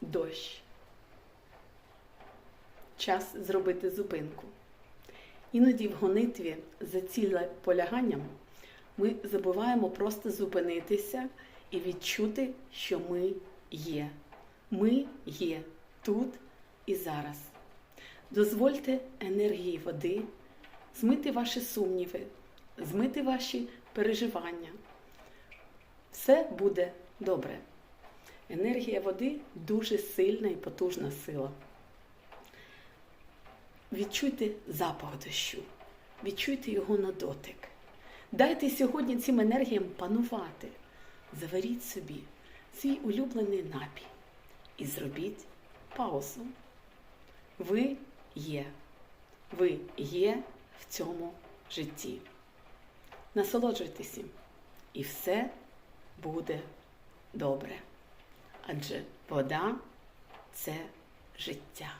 дощ. Час зробити зупинку. Іноді в гонитві за цілеполяганням ми забуваємо просто зупинитися і відчути, що ми є. Ми є тут і зараз. Дозвольте енергії води змити ваші сумніви, змити ваші переживання. Все буде добре. Енергія води дуже сильна і потужна сила. Відчуйте запах дощу, відчуйте його на дотик. Дайте сьогодні цим енергіям панувати. Заваріть собі свій улюблений напій і зробіть паузу. Ви є. Ви є в цьому житті. Насолоджуйтеся, і все буде добре. Адже вода це життя.